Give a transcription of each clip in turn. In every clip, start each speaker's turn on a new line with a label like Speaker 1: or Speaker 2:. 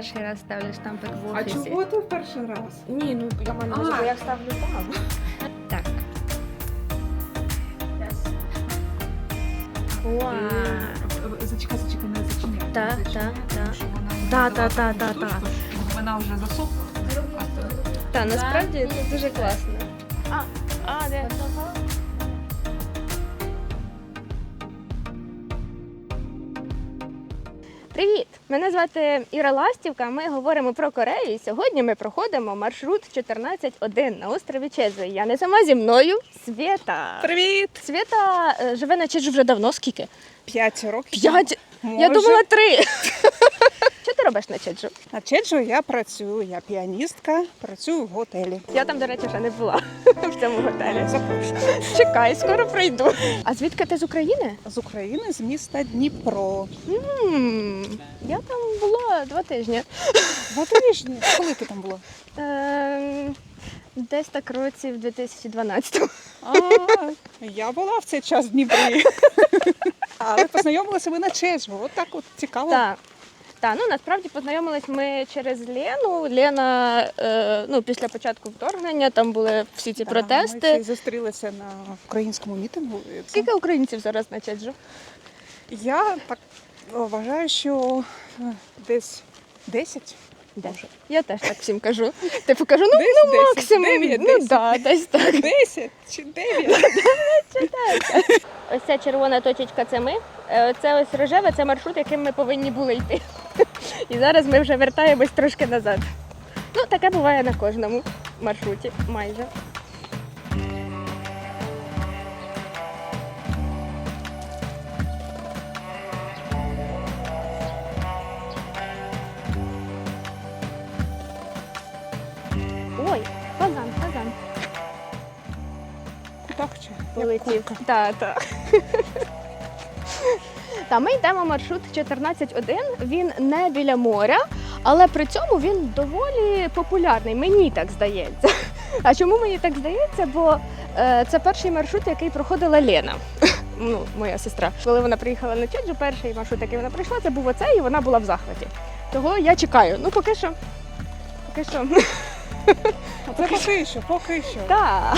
Speaker 1: перший раз ставлю штампик в
Speaker 2: А
Speaker 1: офісі.
Speaker 2: чого ти в перший раз?
Speaker 1: Ні, ну я маю на увазі,
Speaker 2: А.
Speaker 1: бо я ставлю там. Так. Вау.
Speaker 2: Зачекай, зачекай, не зачиняй.
Speaker 1: Та,
Speaker 2: Не
Speaker 1: та,
Speaker 2: зачиняй,
Speaker 1: та.
Speaker 2: тому що вона не
Speaker 1: Та,
Speaker 2: дала
Speaker 1: та, та, та,
Speaker 2: штучку,
Speaker 1: та.
Speaker 2: щоб Вона вже засохла.
Speaker 1: Та, насправді це дуже класно. А, а, де? Привіт! Мене звати Іра Ластівка. Ми говоримо про Корею. І сьогодні ми проходимо маршрут 14.1 на острові Чезе. Я не сама зі мною Свєта.
Speaker 2: Привіт!
Speaker 1: Свєта е, живе на Чеджу вже давно. Скільки?
Speaker 2: П'ять років.
Speaker 1: П'ять. Я
Speaker 2: Може.
Speaker 1: думала три. Що ти робиш на Чеджу?
Speaker 2: На Чеджу я працюю, я піаністка, працюю в готелі.
Speaker 1: Я там, до речі, ще не була в цьому готелі.
Speaker 2: Запрошую.
Speaker 1: Чекай, скоро прийду. А звідки ти з України?
Speaker 2: З України, з міста Дніпро.
Speaker 1: М, Я там була два тижні.
Speaker 2: Два тижні. Коли ти там була?
Speaker 1: Ем, Десь так році в 2012
Speaker 2: А, я була в цей час в Дніпрі. Але познайомилися ми на Чеджу. От так от цікаво.
Speaker 1: Так. Так, ну насправді познайомились ми через Лену. Лена, е, ну, після початку вторгнення, там були всі ці
Speaker 2: Ми
Speaker 1: протести.
Speaker 2: всі зустрілися на українському мітингу. це-
Speaker 1: Скільки українців зараз на Чеджу?
Speaker 2: Я так вважаю, що е, десь 10.
Speaker 1: Десять. Я теж так всім кажу. Типу кажу, ну,
Speaker 2: Десь
Speaker 1: ну
Speaker 2: 10,
Speaker 1: максимум.
Speaker 2: 9,
Speaker 1: ну
Speaker 2: 10.
Speaker 1: да, десь так.
Speaker 2: 10 чи 9.
Speaker 1: Ось ця червона точечка це ми. Е, Це ось рожеве, це маршрут, яким ми повинні були йти. І зараз ми вже вертаємось трошки назад. Ну, таке буває на кожному маршруті, майже. Полетів. Так, так. Та ми йдемо маршрут 14.1. Він не біля моря, але при цьому він доволі популярний. Мені так здається. А чому мені так здається? Бо е, це перший маршрут, який проходила Лена. Ну, моя сестра. Коли вона приїхала на Чеджу, перший маршрут, який вона прийшла, це був оцей, і вона була в захваті. Того я чекаю. Ну, поки що. Поки що.
Speaker 2: Це поки що, поки що.
Speaker 1: Так.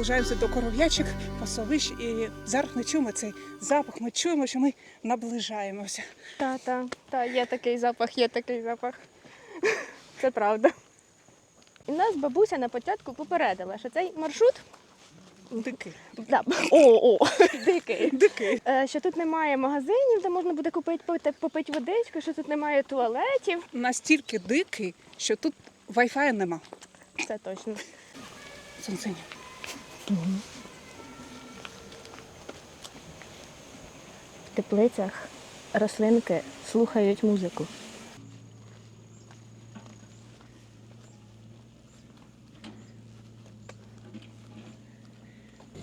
Speaker 2: Наближаємося до коров'ячих пасовищ і зараз ми чуємо цей запах. Ми чуємо, що ми наближаємося.
Speaker 1: Та, та, та, є такий запах, є такий запах. Це правда. І нас бабуся на початку попередила, що цей маршрут
Speaker 2: Дикий.
Speaker 1: да, о, о, дикий.
Speaker 2: Дикий.
Speaker 1: Е, Що тут немає магазинів, де можна буде купити попити, водичку, що тут немає туалетів.
Speaker 2: Настільки дикий, що тут вайфаю нема.
Speaker 1: Це точно.
Speaker 2: Сонцині.
Speaker 1: В теплицях рослинки слухають музику.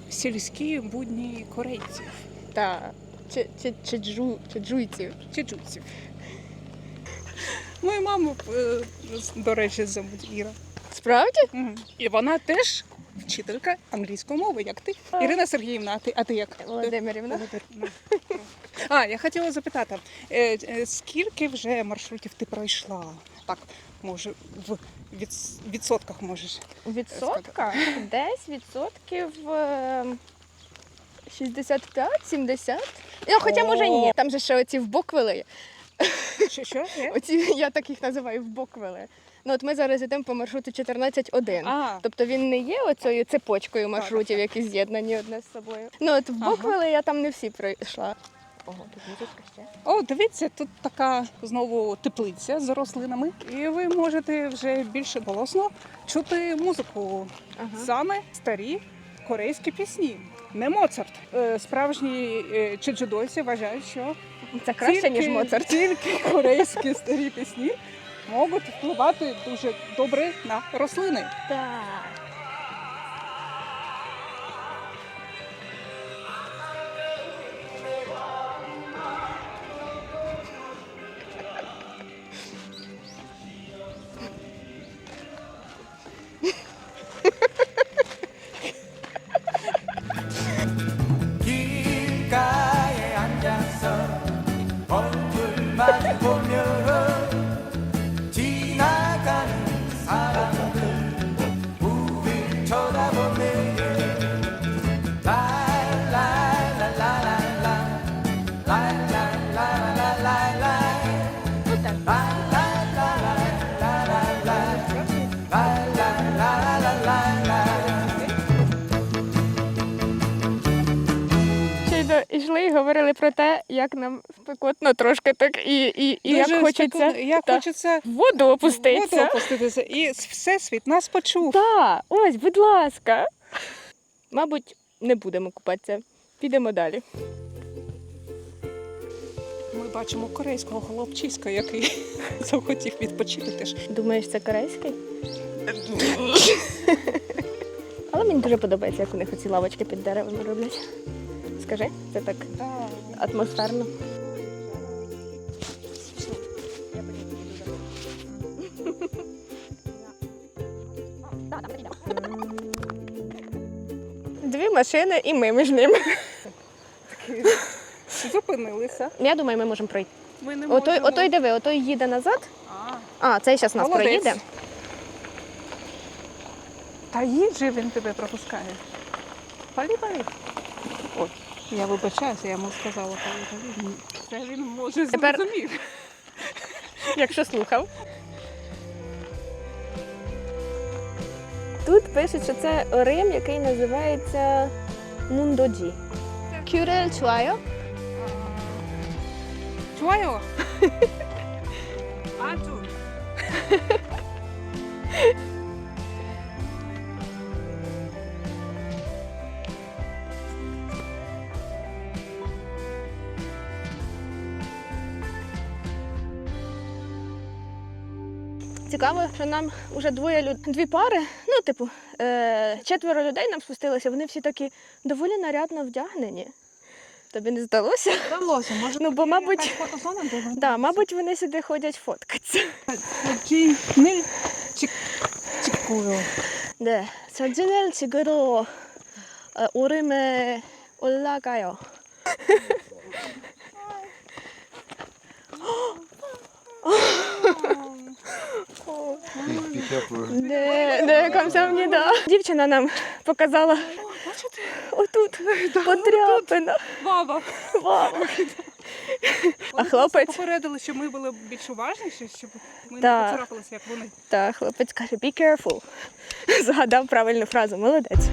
Speaker 2: Сільські будні корейців.
Speaker 1: Та чи, чи, чи, джу, чи джуйців.
Speaker 2: Чеджутців. Мою маму, е, до речі, зовуть Іра.
Speaker 1: Справді?
Speaker 2: І вона теж вчителька англійської мови, як ти. Ірина Сергіївна, а ти, а ти як?
Speaker 1: Володимирівна.
Speaker 2: Володимирівна. А, я хотіла запитати, е, е, скільки вже маршрутів ти пройшла? Так, може, в від- відсотках можеш.
Speaker 1: У відсотках десь відсотків е, 65-70. Ну, хоча може ні. Там же ще оці вбоквили.
Speaker 2: Що, що? Е?
Speaker 1: Оці, я так їх називаю вбоквили. Ну от ми зараз йдемо по маршруту 14.1.
Speaker 2: А,
Speaker 1: Тобто він не є оцею цепочкою маршрутів, які з'єднані одне з собою. Ну от в
Speaker 2: Ага.
Speaker 1: Я там не всі пройшла. Ого, тут музичка ще.
Speaker 2: О, дивіться, тут така знову теплиця з рослинами, і ви можете вже більше голосно чути музику.
Speaker 1: Ага.
Speaker 2: Саме старі корейські пісні. Не Моцарт. Е, Справжні е, чеджудойці вважають, що
Speaker 1: Це краще,
Speaker 2: тільки,
Speaker 1: ніж Моцарт.
Speaker 2: Тільки корейські старі пісні можуть впливати дуже добре на рослини.
Speaker 1: Так. Говорили про те, як нам спекотно трошки так і, і, і як
Speaker 2: Дуже
Speaker 1: хочеться
Speaker 2: спеку- як
Speaker 1: та,
Speaker 2: хочеться
Speaker 1: в воду опуститися.
Speaker 2: воду опуститися. І всесвіт нас почув.
Speaker 1: Так, ось, будь ласка. Мабуть, не будемо купатися. Підемо далі.
Speaker 2: Ми бачимо корейського хлопчиська, який захотів відпочити теж.
Speaker 1: Думаєш, це корейський? Але мені дуже подобається, як у них оці лавочки під деревами роблять. Скажи, це так атмосферно. Дві машини і ми між ними.
Speaker 2: Зупинилися.
Speaker 1: Я думаю, ми можемо пройти.
Speaker 2: Ми не
Speaker 1: Отой,
Speaker 2: можемо.
Speaker 1: отой диви, отой їде назад.
Speaker 2: А,
Speaker 1: А, цей зараз нас
Speaker 2: Молодець.
Speaker 1: проїде.
Speaker 2: Та їжі він тебе пропускає. Палі палі. Ой, я вибачаюся, я йому сказала палі. Це він може
Speaker 1: Тепер-
Speaker 2: зрозумів.
Speaker 1: якщо слухав. Тут пишуть, що це Рим, який називається Нундоджі. Кюрель чуайо.
Speaker 2: Чуаю? Аджу.
Speaker 1: цікаво, що нам вже двоє люд... дві пари, ну, типу, е... четверо людей нам спустилися, вони всі такі доволі нарядно вдягнені. Тобі не здалося?
Speaker 2: Здалося, може,
Speaker 1: ну, бо, мабуть, да, мабуть, вони сюди ходять фоткатися. Саджінель чікуру.
Speaker 3: Де, саджінель
Speaker 1: чігуро. Е, Уриме оллакайо. Не, не, камсамніда. Дівчина нам показала отут потряпина.
Speaker 2: Баба. Баба. А
Speaker 1: хлопець
Speaker 2: попередили, що ми були більш уважніші, щоб ми не поцарапалися, як вони.
Speaker 1: Так, хлопець каже, be careful. Згадав правильну фразу, молодець.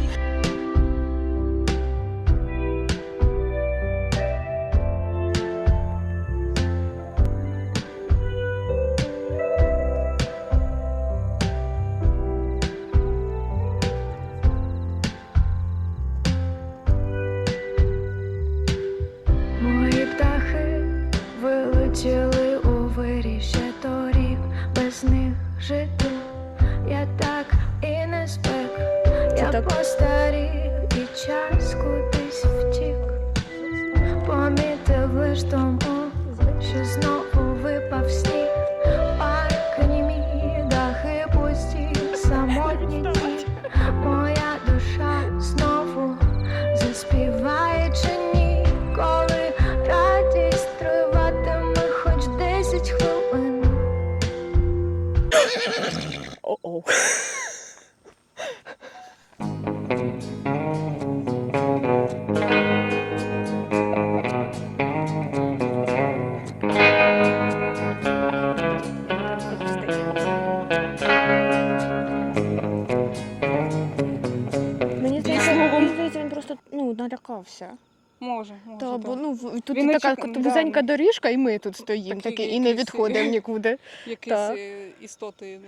Speaker 1: Така да, вузенька доріжка, і ми тут стоїмо,
Speaker 2: Такий
Speaker 1: такі, і не відходимо нікуди.
Speaker 2: Якісь
Speaker 1: так.
Speaker 2: е, істоти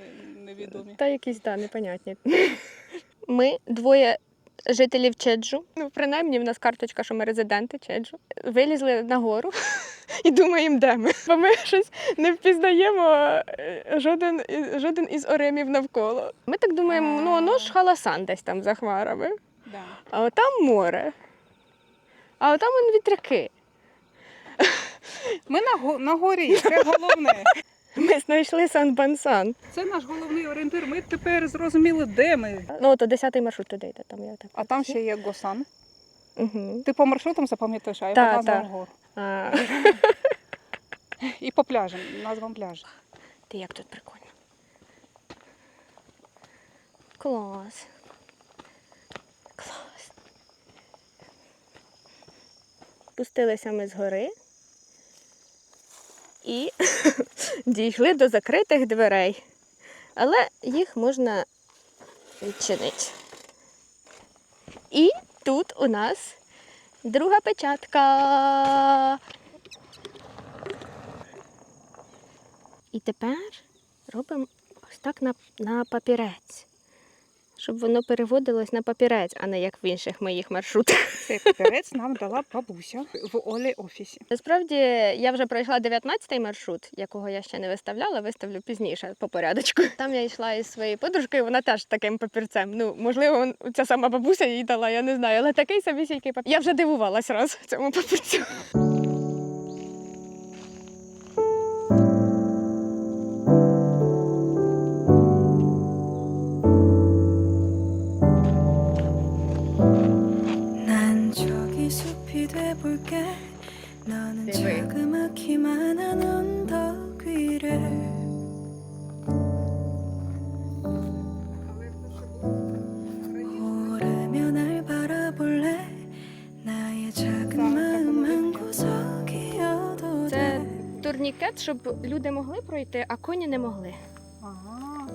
Speaker 2: невідомі.
Speaker 1: Та якісь, да, непонятні. Ми двоє жителів Чеджу. Ну, принаймні, в нас карточка, що ми резиденти Чеджу. Вилізли нагору і думаємо, де ми. Бо ми щось не впізнаємо е, жоден, жоден із оремів навколо. Ми так думаємо, ну воно ж халасан десь там за хмарами.
Speaker 2: Да.
Speaker 1: А отам море. А отам вітряки.
Speaker 2: Ми на, го- на горі, це головне.
Speaker 1: Ми знайшли Сан-Бансан.
Speaker 2: Це наш головний орієнтир. Ми тепер зрозуміли, де ми.
Speaker 1: Ну, то 10-й маршрут туди йде, там я так.
Speaker 2: А там ще є Госан.
Speaker 1: Угу.
Speaker 2: Ти по маршрутам запам'ятаєш, а я
Speaker 1: Та,
Speaker 2: по назвам
Speaker 1: та.
Speaker 2: гор.
Speaker 1: А,
Speaker 2: І по пляжам, назвам пляжу.
Speaker 1: ти як тут прикольно. Клас. Клас. Спустилися ми з гори і дійшли до закритих дверей. Але їх можна відчинити. І тут у нас друга печатка. І тепер робимо ось так на, на папірець, щоб воно переводилось на папірець, а не як в інших моїх маршрутах.
Speaker 2: Цей папірець нам дала бабуся в Олі офісі.
Speaker 1: Насправді я вже пройшла 19-й маршрут, якого я ще не виставляла, виставлю пізніше по порядочку. Там я йшла із своєю подружкою, вона теж таким папірцем. Ну, можливо, ця сама бабуся їй дала, я не знаю, але такий самісінький папір. Я вже дивувалась раз цьому папірцю.
Speaker 4: 너는
Speaker 1: 네, 왜?
Speaker 4: 자그마키만 한 언덕 위를 오르며 날 바라볼래 나의 작은 마음 한 구석이어도
Speaker 1: Це
Speaker 4: 돼
Speaker 1: турнікет, щоб люди могли пройти, а коні не могли.
Speaker 2: Ага.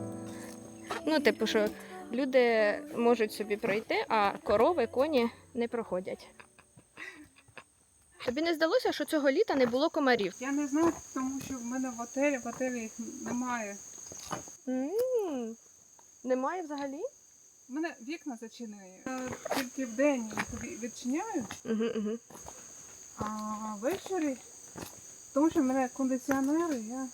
Speaker 1: Ну, типу, що люди можуть собі пройти, а корови, коні не проходять. Тобі не здалося, що цього літа не було комарів?
Speaker 2: Я не знаю, тому що в мене в готелі, в готелі їх немає.
Speaker 1: м Немає взагалі?
Speaker 2: У мене вікна зачинені. Я Тільки в день їх ві- відчиняю,
Speaker 1: Угу, угу.
Speaker 2: а ввечері, тому що в мене кондиціонери, я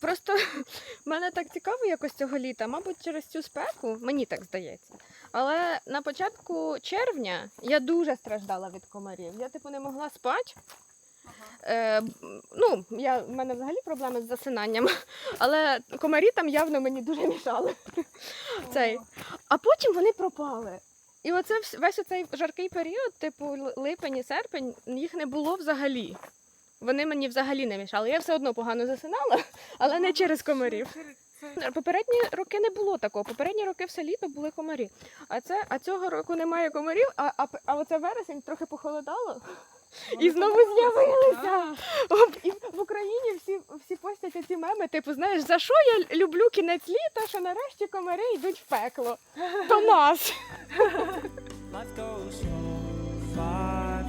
Speaker 1: Просто мене так цікаво якось цього літа, мабуть, через цю спеку, мені так здається. Але на початку червня я дуже страждала від комарів. Я типу не могла спати. Е, ну, я, в мене взагалі проблеми з засинанням, але комарі там явно мені дуже мішали. Цей. А потім вони пропали. І оце весь оцей жаркий період, типу липень і серпень, їх не було взагалі. Вони мені взагалі не мішали. Я все одно погано засинала, але не через комарів.
Speaker 2: Це-
Speaker 1: Попередні роки не було такого. Попередні роки все літо були комарі. А це, а цього року немає комарів, а, а, а оце вересень трохи похолодало. І знову з'явилися. І в Україні всі, всі постять ці меми, типу, знаєш, за що я люблю кінець літа, що нарешті комари йдуть в пекло. До нас.
Speaker 3: Goes four,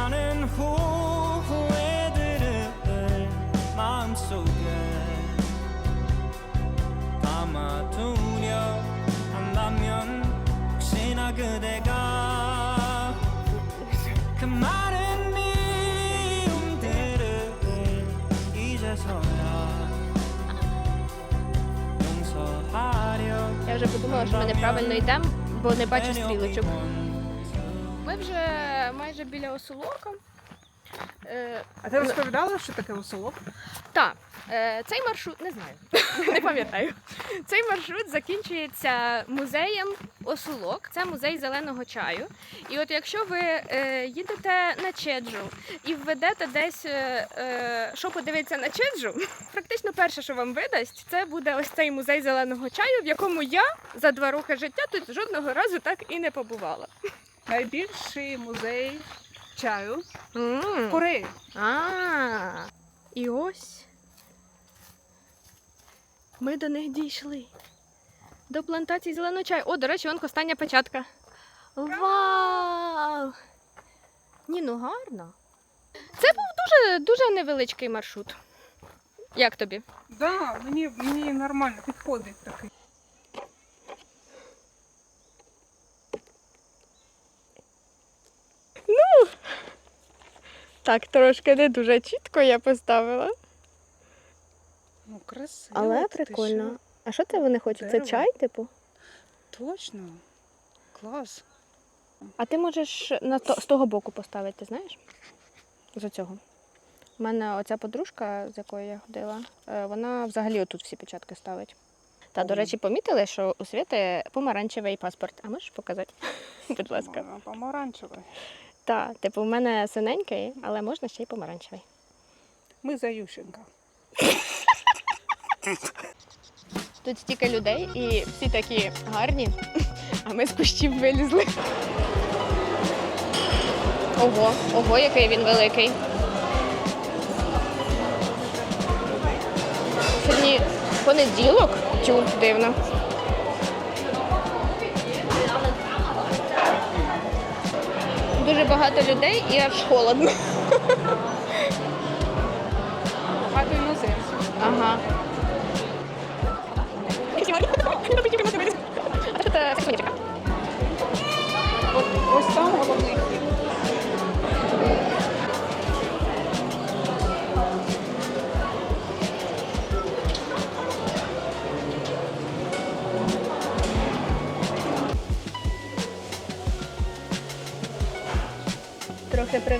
Speaker 3: five, six, and then six. 혹시나 그대가 그 많은 후회들을 마음속에 담아두려 한다면 혹시나 그대가 그 많은 미움들을 이제서야 용서하려
Speaker 1: Я вже подумала, що ми неправильно йдемо, бо не бачу стрілочок. Ми вже майже біля осолока. Е,
Speaker 2: А ти розповідала, що таке усолок?
Speaker 1: Так, е, цей маршрут не знаю, не пам'ятаю. Цей маршрут закінчується музеєм Осулок. Це музей зеленого чаю. І от якщо ви е, їдете на Чеджу і введете десь, що подивитися на Чеджу, практично перше, що вам видасть, це буде ось цей музей зеленого чаю, в якому я за два роки життя тут жодного разу так і не побувала.
Speaker 2: Найбільший музей чаю в Кореї.
Speaker 1: А, і ось Ми до них дійшли. До плантації зеленого чаю. О, до речі, вон остання печатка. Вау! Ні, ну гарно. Це був дуже, дуже невеличкий маршрут. Як тобі?
Speaker 2: Да, мені, мені нормально підходить такий.
Speaker 1: Так, трошки не дуже чітко я поставила.
Speaker 2: Ну, красиво.
Speaker 1: Але
Speaker 2: ти
Speaker 1: прикольно.
Speaker 2: що?
Speaker 1: А що це вони хочуть? Це
Speaker 2: Дерево.
Speaker 1: чай, типу?
Speaker 2: Точно. Клас.
Speaker 1: А ти можеш на то, з того боку поставити, ти знаєш? З цього. У мене оця подружка, з якою я ходила, е, вона взагалі отут всі печатки ставить. Та, до
Speaker 2: Ого.
Speaker 1: речі, помітили, що у Світи помаранчевий паспорт. А можеш показати? Будь ласка.
Speaker 2: Помаранчевий.
Speaker 1: Так, типу, в мене синенький, але можна ще й помаранчевий.
Speaker 2: Ми за Ющенка.
Speaker 1: Тут стільки людей і всі такі гарні, а ми з кущів вилізли. Ого, ого, який він великий. Сьогодні понеділок, тю, дивно. Дуже багато людей і аж холодно.
Speaker 2: Багато іноземців.
Speaker 1: Ага.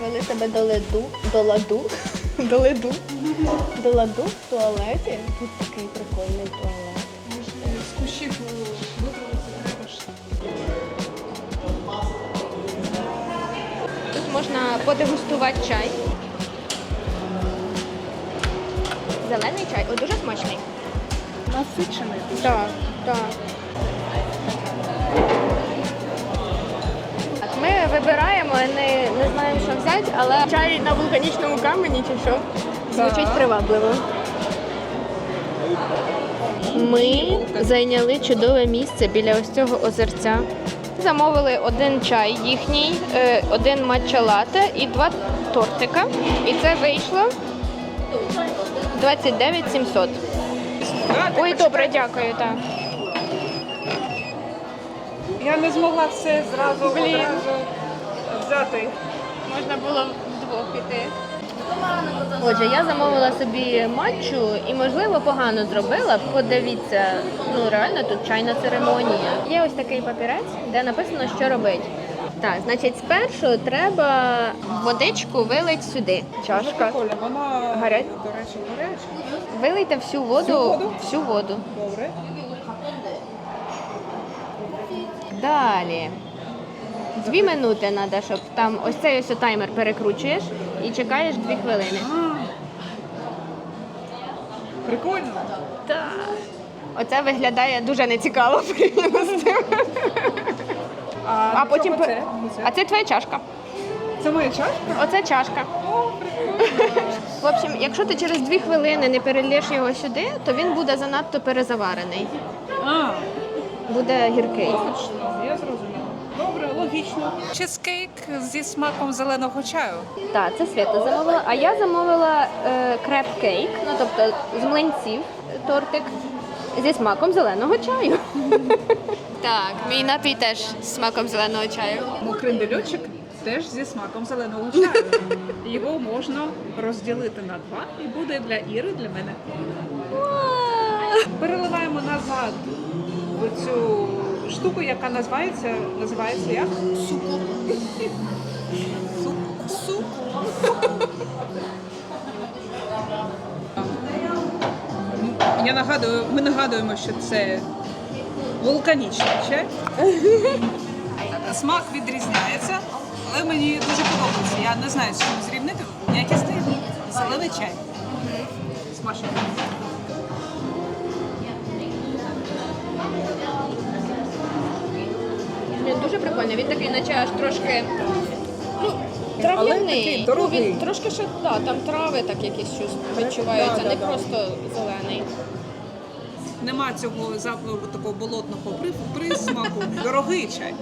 Speaker 1: Привели себе до леду, до ладу, до леду, до ладу в туалеті. Тут такий прикольний туалет.
Speaker 2: З кущів треба ж.
Speaker 1: Тут можна подегустувати чай. Зелений чай, о, дуже смачний.
Speaker 2: Насичений.
Speaker 1: Так, так. Ми вибираємо, не, не знаємо, що взяти, але чай на вулканічному камені чи що. Звучить привабливо. Ми зайняли чудове місце біля ось цього озерця. Замовили один чай їхній, е, один матча лате і два тортика. І це вийшло 29 700. Ой, добре, дякую, так.
Speaker 2: Я не змогла все зразу
Speaker 1: Блін.
Speaker 2: одразу взяти.
Speaker 1: Можна було вдвох піти. Отже, я замовила собі матчу і, можливо, погано зробила. Подивіться, ну реально тут чайна церемонія. Є ось такий папірець, де написано, що робити. Так, значить, спершу треба водичку вилить сюди. Чашка.
Speaker 2: Коля, вона,
Speaker 1: Гарять?
Speaker 2: до речі, гаряча.
Speaker 1: Вилийте всю воду.
Speaker 2: Всю воду?
Speaker 1: Всю воду.
Speaker 2: Добре.
Speaker 1: Далі. Дві минути треба, щоб там ось цей ось таймер перекручуєш і чекаєш дві хвилини.
Speaker 2: Прикольно.
Speaker 1: Так. Оце виглядає дуже нецікаво порівняно з цим.
Speaker 2: А,
Speaker 1: А потім
Speaker 2: чого
Speaker 1: пе-
Speaker 2: це?
Speaker 1: А це твоя чашка.
Speaker 2: Це моя чашка?
Speaker 1: Оце чашка.
Speaker 2: О, прикольно.
Speaker 1: В общем, якщо ти через дві хвилини не перельєш його сюди, то він буде занадто перезаварений.
Speaker 2: А,
Speaker 1: Буде гіркий.
Speaker 2: точно, я зрозуміла. Добре, логічно. Чизкейк зі смаком зеленого чаю.
Speaker 1: Так, це Свята замовила. А я замовила е, креп-кейк, ну тобто з млинців тортик зі смаком зеленого чаю. Так, мій напій теж з смаком зеленого чаю.
Speaker 2: Мокриндельочок теж зі смаком зеленого чаю. Його можна розділити на два і буде для Іри, для мене. Переливаємо назад цю штуку, яка називається, називається як? Суку. Суп. Я нагадую, ми нагадуємо, що це вулканічний чай. Смак відрізняється, але мені дуже подобається. Я не знаю, з чим зрівнити. Якісний зелений чай. Смачно.
Speaker 1: Він дуже прикольний. Він такий, наче аж трошки. Ну,
Speaker 2: Але
Speaker 1: трав'яний.
Speaker 2: такий
Speaker 1: Ну, він трошки ще, да, там трави так якісь щось відчуваються, не
Speaker 2: да.
Speaker 1: просто зелений.
Speaker 2: Нема цього запаху такого болотного присмаку. Дорогий чай.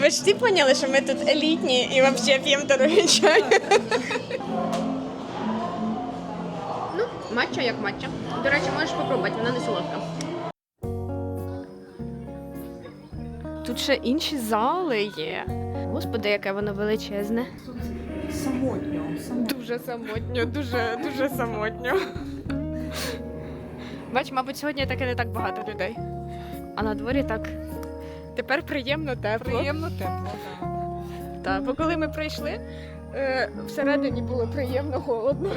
Speaker 1: Ви ж всі поняли, що ми тут елітні і взагалі п'ємо дорогий чай. ну, матча як матча. До речі, можеш попробувати, вона не солодка. Тут ще інші зали є. Господи, яке воно величезне.
Speaker 2: Самотньо.
Speaker 1: Дуже самотньо, дуже, дуже самотньо. Бач, мабуть, сьогодні таке не так багато людей. А на дворі так. Тепер приємно тепло.
Speaker 2: Приємно тепло.
Speaker 1: Так, бо коли ми прийшли, е, всередині було приємно холодно.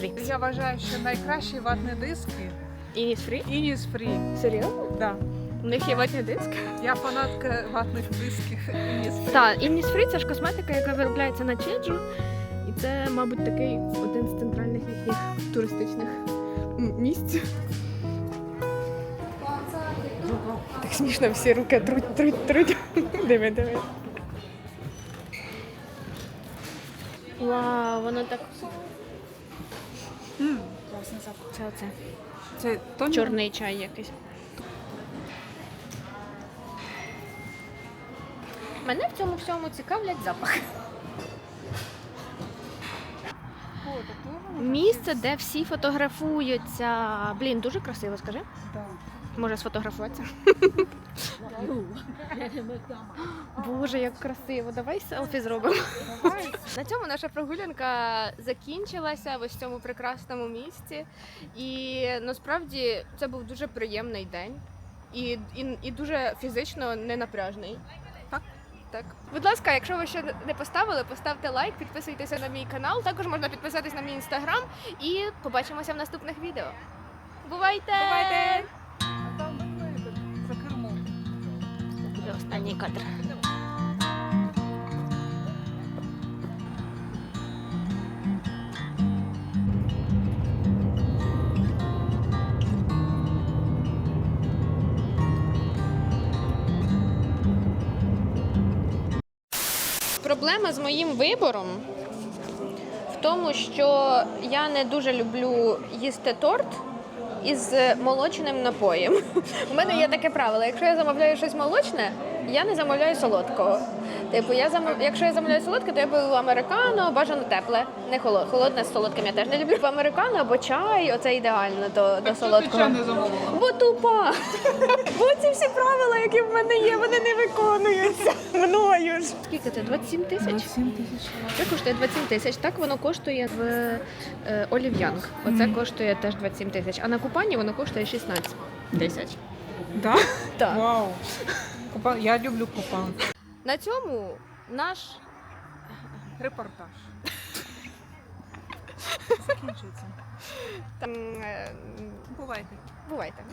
Speaker 1: Innisfree.
Speaker 2: Я вважаю, що найкращі ватні диски
Speaker 1: Innisfree?
Speaker 2: Innisfree.
Speaker 1: Серйозно?
Speaker 2: Да.
Speaker 1: У них є ватні диск?
Speaker 2: Я фанатка ватних дисків Innisfree.
Speaker 1: Так, Innisfree це ж косметика, яка виробляється на Чеджу. І це, мабуть, такий один з центральних їхніх туристичних місць. Так смішно всі руки труть, труть, труть. Диви, диви. Вау, воно так.
Speaker 2: Класний запах.
Speaker 1: Це оце.
Speaker 2: Це тонік?
Speaker 1: Чорний чай якийсь. Мене в цьому всьому цікавлять запахи. Місце, де всі фотографуються. Блін, дуже красиво, скажи.
Speaker 2: Да.
Speaker 1: Може сфотографуватися? Боже, як красиво. Давай селфі зробимо. На цьому наша прогулянка закінчилася в ось цьому прекрасному місці. І насправді це був дуже приємний день і, і, і дуже фізично ненапряжний.
Speaker 2: Так.
Speaker 1: Так. Будь ласка, якщо ви ще не поставили, поставте лайк, підписуйтеся на мій канал. Також можна підписатись на мій інстаграм і побачимося в наступних відео. Бувайте!
Speaker 2: Бувайте!
Speaker 1: Буде останній кадр. Проблема з моїм вибором в тому, що я не дуже люблю їсти торт із молочним напоєм. У мене є таке правило: якщо я замовляю щось молочне, я не замовляю солодкого. Типу, я замов... якщо я замовляю солодке, то я беру американо, бажано тепле, не холодне. Холодне з солодким я теж не люблю. Американо або чай, оце ідеально до, до солодкого.
Speaker 2: не замовила?
Speaker 1: Бо тупа. Бо ці всі правила, які в мене є, вони не виконуються мною ж. Скільки це? 27 тисяч?
Speaker 2: 27 тисяч.
Speaker 1: Це коштує 27 тисяч. Так воно коштує в е, Олів Янг. Оце коштує теж 27 тисяч. А на купанні воно коштує 16 тисяч.
Speaker 2: Да?
Speaker 1: Так.
Speaker 2: Вау. Купа... Я люблю купан.
Speaker 1: На цьому наш
Speaker 2: Репортаж. Закінчується.
Speaker 1: там е,
Speaker 2: Бувайте.
Speaker 1: бувайте.